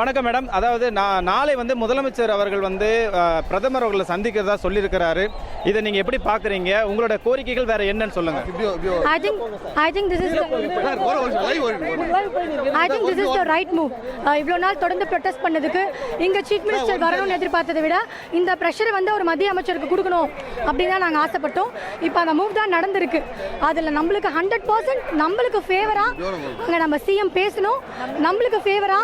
வணக்கம் மேடம். அதாவது நான் நாளை வந்து முதலமைச்சர் அவர்கள் வந்து பிரதமர் அவர்களை சந்திக்கிறதா சொல்லியிருக்கிறாரு. இதை நீங்க எப்படி பாக்குறீங்க? உங்களோட கோரிக்கைகள் வேற என்னன்னு சொல்லுங்க. I think I think this is the, I think this is the right move. இவ்வளோ நாள் தொடர்ந்து ப்ரொடெஸ்ட் பண்ணதுக்கு இங்க சீஃப் மினிஸ்டர் வரணும்னு எதிர்பார்த்ததை விட இந்த ப்ரெஷரை வந்து ஒரு மத்திய அமைச்சருக்கு கொடுக்கணும் அப்படின்னு தான் நாங்கள் ஆசைப்பட்டோம். இப்போ அந்த மூவ் தான் நடந்திருக்கு. அதில் நம்மளுக்கு ஹண்ட்ரட் பர்சன்ட் நம்மளுக்கு ஃபேவரா அங்கே நம்ம சிஎம் பேசணும். நம்மளுக்கு ஃபேவரா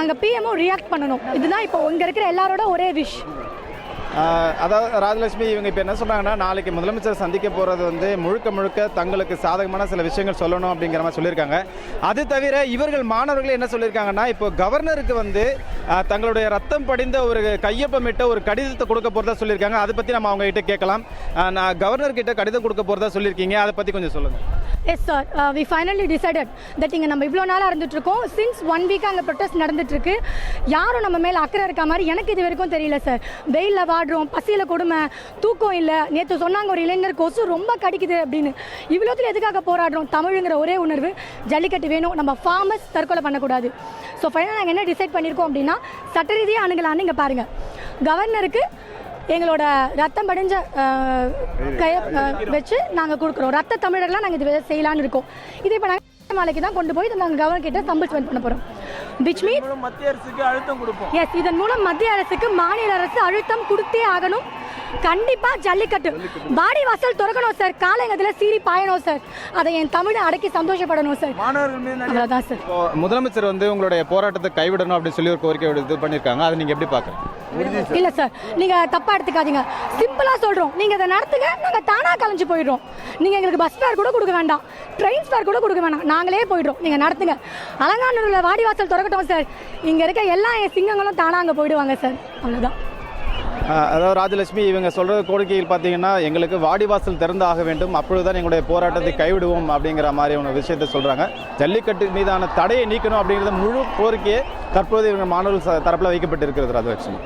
அங்கே பிஎம்ஓ ரியாக்ட் பண்ணணும். இதுதான் இப்போ இங்கே இருக்கிற எல்லாரோட ஒரே விஷ் அதாவது ராஜலட்சுமி இவங்க இப்போ என்ன சொன்னாங்கன்னா நாளைக்கு முதலமைச்சர் சந்திக்க போகிறது வந்து முழுக்க முழுக்க தங்களுக்கு சாதகமான சில விஷயங்கள் சொல்லணும் அப்படிங்கிற மாதிரி சொல்லியிருக்காங்க. அது தவிர இவர்கள் மாணவர்கள் என்ன சொல்லியிருக்காங்கன்னா இப்போ கவர்னருக்கு வந்து தங்களுடைய ரத்தம் படிந்த ஒரு கையொப்பமிட்ட ஒரு கடிதத்தை கொடுக்க போகிறதா சொல்லியிருக்காங்க. அதை பற்றி நம்ம அவங்ககிட்ட கேட்கலாம். நான் கவர்னர்கிட்ட கடிதம் கொடுக்க போகிறதா சொல்லியிருக்கீங்க. அதை பற்றி கொஞ்சம் சொல்லுங்கள் yes sir we finally decided that இங்கே நம்ம இவ்வளோ நாளாக இருந்துகிட்ருக்கோம் சின்ஸ் ஒன் வீக்காக அங்கே ப்ரொட்டஸ்ட் நடந்துகிட்ருக்கு யாரும் நம்ம மேலே அக்கறை இருக்க மாதிரி எனக்கு இது வரைக்கும் தெரியல சார் வெயிலில் வாடுறோம் பசியில் கொடுமை தூக்கம் இல்லை. நேற்று சொன்னாங்க ஒரு இளைஞர் கொசு ரொம்ப கடிக்குது அப்படின்னு. இவ்வளோத்துல எதுக்காக போராடுறோம்? தமிழுங்கிற ஒரே உணர்வு. ஜல்லிக்கட்டு வேணும். நம்ம ஃபார்மர்ஸ் தற்கொலை பண்ணக்கூடாது. ஸோ ஃபைனலாக நாங்கள் என்ன டிசைட் பண்ணியிருக்கோம் அப்படின்னா சட்ட ரீதியாக அணுகலான்னு இங்கே பாருங்கள் கவர்னருக்கு எங்களோட ரத்தம் படிஞ்ச கைய வச்சு நாங்கள் கொடுக்குறோம். ரத்த தமிழர்லாம் நாங்கள் இது செய்யலான்னு இருக்கோம். இது இப்போ நாங்கள் நாளைக்கு தான் கொண்டு போய் நாங்கள் கவர்னர் கிட்ட கம்பல்ஸ்மெண்ட் பண்ண போகிறோம் விச் மீன் மத்திய அரசுக்கு அழுத்தம் கொடுப்போம். எஸ் இதன் மூலம் மத்திய அரசுக்கு மாநில அரசு அழுத்தம் கொடுத்தே ஆகணும். கண்டிப்பா ஜல்லிக்கட்டு. பாடி வாசல் திறக்கணும் சார் காலைங்கத்துல சீறி பாயணும் சார் அதை என் தமிழை அடக்கி சந்தோஷப்படணும் சார் அவ்வளோதான் சார் முதலமைச்சர் வந்து உங்களுடைய போராட்டத்தை கைவிடணும் அப்படின்னு சொல்லி ஒரு கோரிக்கை இது பண்ணியிருக்காங்க. அதை நீங்க எப்படி பாக்குறீங்க இல்ல சார் நீங்க தப்பா எடுத்துக்காதீங்க. சிம்பிளா சொல்றோம். நீங்க இதை நடத்துங்க. நாங்க தானா கலைஞ்சு போயிடுறோம். நீங்க எங்களுக்கு பஸ் ஃபேர் கூட கொடுக்க வேண்டாம். ட்ரெயின் ஃபேர் கூட கொடுக்க வேண்டாம் நாங்களே போயிடுறோம். நீங்க நடத்துங்க. அலங்காநல்லூர்ல வாடிவாசல் திறக்கட்டும் சார் இங்க இருக்க எல்லா என் சிங்கங்களும் தானா அங்க போயிடுவாங்க சார் அவ்வளவுதான். அதாவது ராஜலட்சுமி இவங்க சொல்கிற கோரிக்கையில் பார்த்தீங்கன்னா எங்களுக்கு வாடிவாசல் திறந்து ஆக வேண்டும். அப்பொழுதுதான் எங்களுடைய போராட்டத்தை கைவிடுவோம் அப்படிங்கிற மாதிரி ஒரு விஷயத்தை சொல்கிறாங்க ஜல்லிக்கட்டு மீதான தடையை நீக்கணும் அப்படிங்கிறது முழு கோரிக்கையை தற்போது இவங்க மாணவர்கள் தரப்பில் வைக்கப்பட்டிருக்கிறது வைக்கப்பட்டு இருக்கிறது ராஜலட்சுமி.